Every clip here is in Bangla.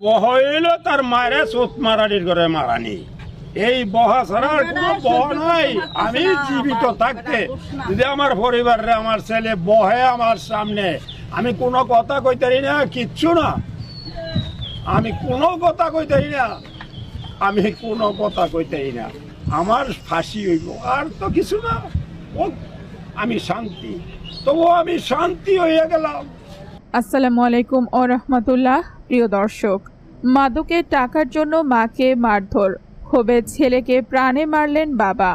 হইল তার মায়ের সোত মারানির করে মারানি। এই বহা ছাড়া কোনো বহ নাই। আমি জীবিত থাকতে যদি আমার পরিবারে আমার ছেলে বহে আমার সামনে আমি কোনো কথা কইতারি না কিচ্ছু না। আমি কোনো কথা কইতারি না। আমি কোনো কথা কইতারি না। আমার ফাঁসি হইব আর তো কিছু না। ও আমি শান্তি। তবুও আমি শান্তি হইয়া গেলাম। আসসালামু আলাইকুম ও রহমতুল্লাহ প্রিয় দর্শক। মাদকের টাকার জন্য মাকে মারধর। ক্ষোভে ছেলেকে প্রাণে মারলেন বাবা।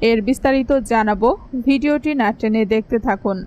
এর বিস্তারিত জানাব ভিডিওটি না টেনে দেখতে থাকুন।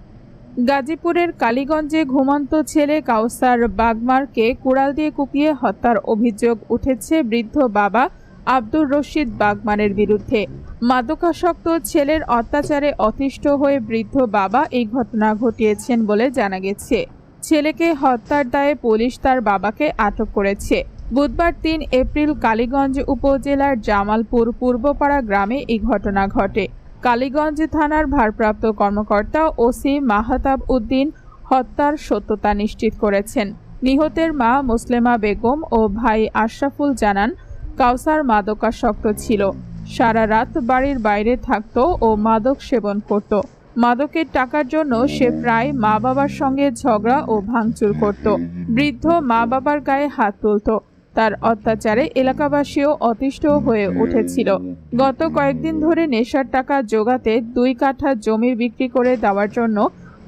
গাজীপুরের কালীগঞ্জে ঘুমন্ত ছেলে কাউসার বাগমারকে কুড়াল দিয়ে কুপিয়ে হত্যার অভিযোগ উঠেছে বৃদ্ধ বাবা আব্দুর রশিদ বাগমানের বিরুদ্ধে। মাদকাসক্ত ছেলের অত্যাচারে অতিষ্ঠ হয়ে বৃদ্ধ বাবা এই ঘটনা ঘটিয়েছেন বলে জানা গেছে। ছেলেকে হত্যার দায়ে পুলিশ তার বাবাকে আটক করেছে। বুধবার তিন এপ্রিল কালীগঞ্জ উপজেলার জামালপুর পূর্বপাড়া গ্রামে এই ঘটনা ঘটে। কালীগঞ্জ থানার ভারপ্রাপ্ত কর্মকর্তা ওসি মাহাতাব উদ্দিন হত্যার সত্যতা নিশ্চিত করেছেন। নিহতের মা মুসলেমা বেগম ও ভাই আশরাফুল জানান, কাউসার মাদকাসক্ত ছিল। সারা রাত বাড়ির বাইরে থাকত ও মাদক সেবন করত। মাদকের টাকার জন্য সে প্রায় মা বাবার সঙ্গে ঝগড়া ও ভাঙচুর করত। বৃদ্ধ মা বাবার গায়ে হাত তুলত। তার অত্যাচারে এলাকাবাসীও অতিষ্ঠ হয়ে উঠেছিল। গত কয়েকদিন ধরে নেশার টাকা জোগাতে দুই কাঠা জমি বিক্রি করে দেওয়ার জন্য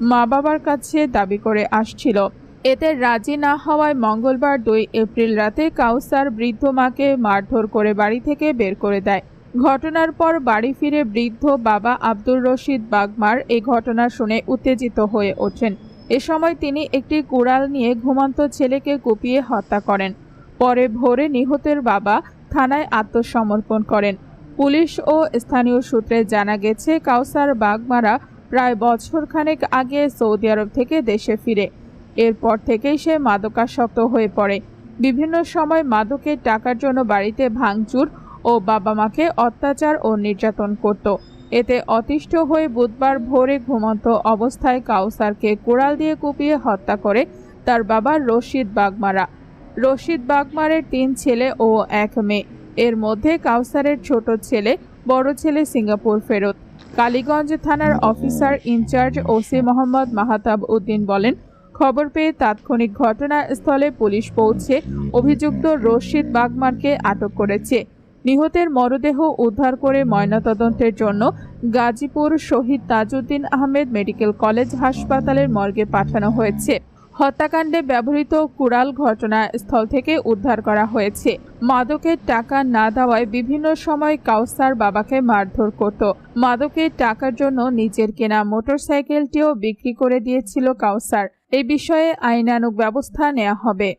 মা বাবার কাছে দাবি করে আসছিল। এতে রাজি না হওয়ায় মঙ্গলবার দুই এপ্রিল রাতে কাউসার বৃদ্ধ মাকে মারধর করে বাড়ি থেকে বের করে দেয়। ঘটনার পর বাড়ি ফিরে বৃদ্ধ বাবা আব্দুর রশিদ বাগমার এই ঘটনা শুনে উত্তেজিত হয়ে ওঠেন। এ সময় তিনি একটি কুড়াল নিয়ে ঘুমন্ত ছেলেকে কুপিয়ে হত্যা করেন। পরে ভোরে নিহতের বাবা থানায় আত্মসমর্পণ করেন। পুলিশ ও স্থানীয় সূত্রে জানা গেছে, কাউসার বাগমারা প্রায় বছরখানেক আগে সৌদি আরব থেকে দেশে ফিরে। এরপর থেকেই সে মাদকাসক্ত হয়ে পড়ে। বিভিন্ন সময় মাদকের টাকার জন্য বাড়িতে ভাঙচুর ও বাবা মাকে অত্যাচার ও নির্যাতন করত। এতে অতিষ্ঠ হয়ে বুধবার ভোরে ঘুমন্ত অবস্থায় কাউসারকে কোড়াল দিয়ে কুপিয়ে হত্যা করে তার বাবা রশিদ বাগমারা। রশিদ বাগমারের তিন ছেলে ও এক মেয়ে। এর মধ্যে কাউসারের ছোট ছেলে, বড় ছেলে সিঙ্গাপুর ফেরত। কালীগঞ্জ থানার officer in charge OC Mohammad Mahtab Uddin বলেন, খবর পেয়ে তাৎক্ষণিক ঘটনাস্থলে পুলিশ পৌঁছে অভিযুক্ত রশিদ বাগমারকে আটক করেছে। নিহতের মরদেহ উদ্ধার করে ময়নাতদন্তের জন্য গাজীপুর শহীদ তাজউদ্দিন আহমেদ মেডিকেল কলেজ হাসপাতালের মর্গে পাঠানো হয়েছে। হত্যাকাণ্ডে ব্যবহৃত কুড়াল ঘটনাস্থল থেকে উদ্ধার করা হয়েছে। মাদকের টাকা না দেওয়ায় বিভিন্ন সময় কাউসার বাবাকে মারধর করত। মাদকের টাকার জন্য নিজের কেনা মোটরসাইকেলটিও বিক্রি করে দিয়েছিল কাউসার। এই বিষয়ে আইনানুগ ব্যবস্থা নেওয়া হবে।